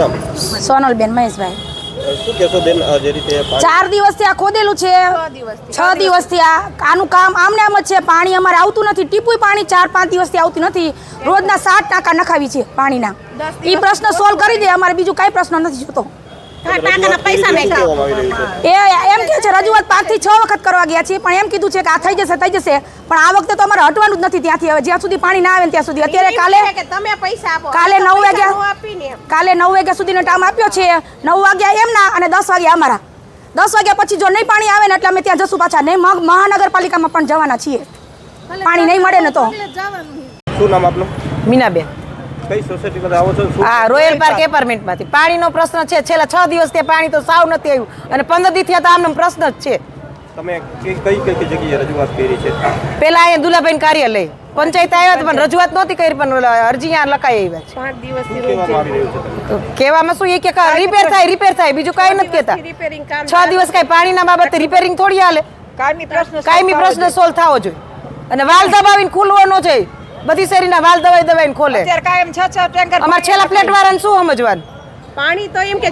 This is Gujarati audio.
નામ? સોનલબેન મહેશભાઈ. શું કહેશો બેન જે રીતે ચાર દિવસથી આ ખોદેલું છે. છ દિવસથી. આ આનું કામ આમને આમ જ છે. પાણી અમારે આવતું નથી. ટીપુય પાણી ચાર પાંચ દિવસથી આવતું નથી. રોજના સાત ટાંકા નખાવી છે પાણીના. એ પ્રશ્ન સોલ્વ કરી દે. અમારે બીજું કાંઈ પ્રશ્ન નથી જોતો. શું એમ કે છે રજૂઆત પાંચથી છ વખત કરવા ગયા છીએ. પણ એમ કીધું છે કે આ થઈ જશે થઈ જશે. પણ આ વખતે તો અમારે હટવાનું જ નથી ત્યાંથી. હવે જ્યાં સુધી પાણી ના આવે ત્યાં સુધી. અત્યારે કાલે તમે પૈસા કાલે નવ વાગ્યા-. કાલે નવ વાગ્યા સુધીનો ટાઈમ આપ્યો છે. નવ વાગ્યા એમના અને દસ વાગ્યા અમારા. દસ વાગ્યા પછી જો નહીં પાણી આવે ને એટલે અમે ત્યાં જશું પાછા. નહીં મહાનગરપાલિકામાં પણ જવાના છીએ. પાણી નહીં મળે ને તો. શું નામ આપનું? મીનાબેન. કઈ સોસાયટીમાં આવો છો? શું રોયલ પાર્ક એપાર્ટમેન્ટમાંથી પાણીનો પ્રશ્ન છે. છેલ્લા છ દિવસથી પાણી તો સાવ નથી આવ્યું. અને પંદર દિવસથી તો આમનો પ્રશ્ન જ છે. તમે કઈ કઈ કઈ જગ્યાએ રજૂઆત કરી છે? પેલા અહીંયા દુલાભાઈ કાર્યાલય. પંચાયત આવ્યા હતા પણ રજૂઆત નહોતી કરી પણ અરજી અહીંયા લખાઈ આવ્યા છે. પાંચ દિવસથી કહેવામાં શું? એ કે રિપેર થાય રિપેર થાય. બીજું કાંઈ નથી કહેતા. રિપેરિંગ કામ છ દિવસ કાંઈ પાણીના બાબતે રિપેરિંગ થોડી હાલે. કાયમી પ્રશ્ન કાયમી પ્રશ્ન સોલ્વ થવો જોઈએ. અને વાલ દબાવીને ખુલવો ન જોઈએ બધી શેરીના વાલ દબાઈ દબાઈને ખોલે. અત્યારે કાયમ છ છ ટેન્કર અમારે છેલ્લા પ્લેટ વાળાને શું સમજવાનું? પાણી તો એમ કે